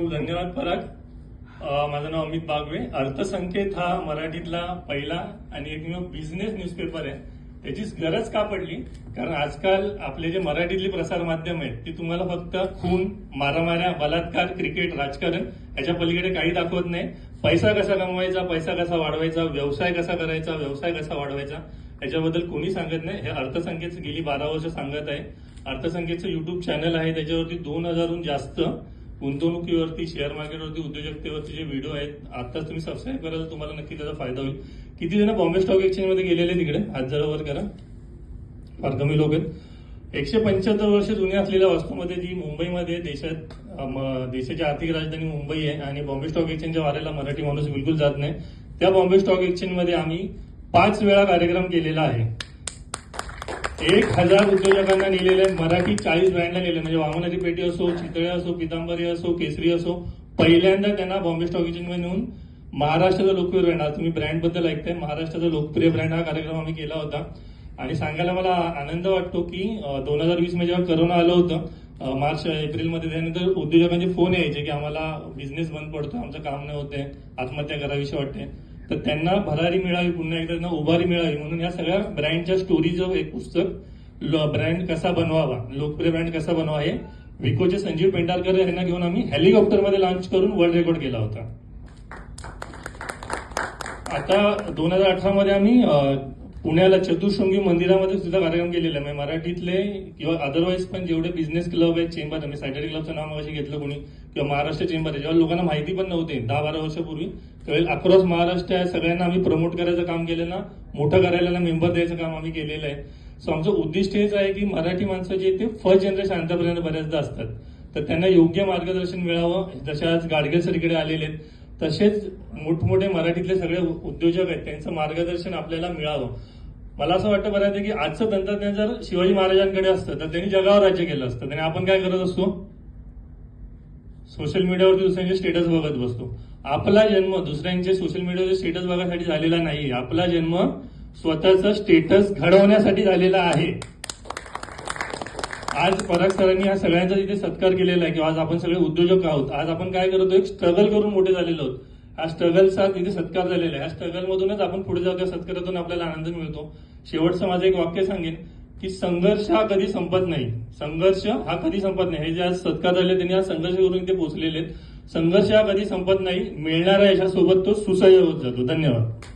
खूप धन्यवाद पराग माझं नाव अमित बागवे. अर्थसंकेत हा मराठीतला पहिला आणि एकमेव बिझनेस न्यूजपेपर आहे. त्याचीच गरज का पडली? कारण आजकाल आपले जे मराठीतली प्रसार माध्यम आहेत ती तुम्हाला फक्त खून मारामाऱ्या बलात्कार क्रिकेट राजकारण याच्या पलीकडे काही दाखवत नाही. पैसा कसा कमवायचा पैसा कसा वाढवायचा व्यवसाय कसा करायचा व्यवसाय कसा वाढवायचा याच्याबद्दल कोणी सांगत नाही. हे अर्थसंख्येचं गेली बारा वर्ष सांगत आहे. अर्थसंख्येचं युट्यूब चॅनल आहे त्याच्यावरती दोन हजारहून जास्त गुंतवणुकीवरती शेअर मार्केटवरती उद्योजकतेवरती जे व्हिडिओ आहेत आताच तुम्ही सबस्क्राईब करा तर तुम्हाला नक्की त्याचा फायदा होईल. किती जण बॉम्बे स्टॉक एक्सचेंजमध्ये गेलेले तिकडे? हात जरा करा. फार कमी लोक आहेत. एकशे पंच्याहत्तर वर्ष जुन्या असलेल्या वास्तूमध्ये जी मुंबईमध्ये देशात देशाची आर्थिक राजधानी मुंबई आहे आणि बॉम्बे स्टॉक एक्सचेंजच्या वाऱ्याला मराठी माणूस बिलकुल जात नाही त्या बॉम्बे स्टॉक एक्सचेंजमध्ये आम्ही पाच वेळा कार्यक्रम केलेला आहे. एक हजार उद्योजकांना नेलेले मराठी चाळीस ब्रँडला नेले म्हणजे वामनाची पेटी असो चितळे असो पितांबरी असो केसरी असो पहिल्यांदा त्यांना बॉम्बे स्टॉक एक्सचेंजमध्ये नेऊन महाराष्ट्राचा लोकप्रिय ब्रँड आज तुम्ही ब्रँडबद्दल ऐकताय महाराष्ट्राचा लोकप्रिय ब्रँड हा कार्यक्रम आम्ही केला होता. आणि सांगायला मला आनंद वाटतो की दोन हजार वीसमध्ये जेव्हा करोना आलं होतं मार्च मार्च एप्रिलमध्ये त्यानंतर उद्योजकांचे फोन यायचे की आम्हाला बिझनेस बंद पडतो आमचं काम नाही होते आत्महत्या करावीशी वाटते. तर त्यांना भरारी मिळावी पुन्हा एकदा त्यांना उभारी मिळावी म्हणून या सगळ्या ब्रँडच्या स्टोरीचं एक पुस्तक ब्रँड कसा बनवावा लोकप्रिय ब्रँड कसा बनवा हे विकोचे संजीव पेंढारकर यांना घेऊन आम्ही हेलिकॉप्टरमध्ये लॉन्च करून वर्ल्ड रेकॉर्ड केला होता. आता दोन हजार अठरामध्ये आम्ही पुण्याला चतुशृंगी मंदिरामध्ये सुद्धा कार्यक्रम केलेला आहे. म्हणजे मराठीतले किंवा अदरवाईज पण जेवढे बिझनेस क्लब आहेत चेंबर मी सॅटर्डे क्लबचं नाव अशी घेतलं कोणी किंवा महाराष्ट्र चेंबर आहे. जेव्हा लोकांना माहिती पण नव्हते दहा बारा वर्षापूर्वी. त्यावेळी अक्रॉस महाराष्ट्र आहे. सगळ्यांना आम्ही प्रमोट करायचं काम केलं ना मोठं करायला मेंबर द्यायचं काम आम्ही केलेलं आहे. सो आमचं उद्दिष्ट हेच आहे की मराठी माणसं जे ते फर्स्ट जनरेशन आतापर्यंत बऱ्याचदा असतात. तर त्यांना योग्य मार्गदर्शन मिळावं. जशा आज गाडगे सरकडे आलेले आहेत. तसेच मोठमोठे मराठीतले सगळे उद्योजक आहेत. त्यांचं मार्गदर्शन आपल्याला मिळावं. मला असं वाटतं बऱ्यापैकी आजचं तंत्रज्ञान जर शिवाजी महाराजांकडे असतं तर त्यांनी जगावर राज्य केलं असतं. त्यांनी आपण काय करत असतो? सोशल मीडियावरती दुसऱ्यांचे स्टेटस बघत बसतो. आपला जन्म दुसऱ्यांचे सोशल मीडियावर स्टेटस बघण्यासाठी झालेला नाही. आपला जन्म स्वतःचा स्टेटस घडवण्यासाठी झालेला आहे. आज पराग सरांनी हा सगळ्यांचा तिथे सत्कार केलेला आहे किंवा आज आपण सगळे उद्योजक आहोत. आज आपण काय करतो एक स्ट्रगल करून मोठे झालेलो आहोत. हा स्ट्रगलचा तिथे सत्कार झालेला आहे. या स्ट्रगल मधूनच आपण पुढे जाऊ त्या सत्कारातून आपल्याला आनंद मिळतो. शेवटचं माझं एक वाक्य सांगेन की संघर्ष हा कधी संपत नाही. संघर्ष हा कधी संपत नाही. हे जे आज सत्कार झाले त्यांनी आज संघर्ष करून इथे पोहोचलेले आहेत. संघर्ष हा कधी संपत नाही मिळणाऱ्या यशासोबत तो सुसह्य होत जातो. धन्यवाद.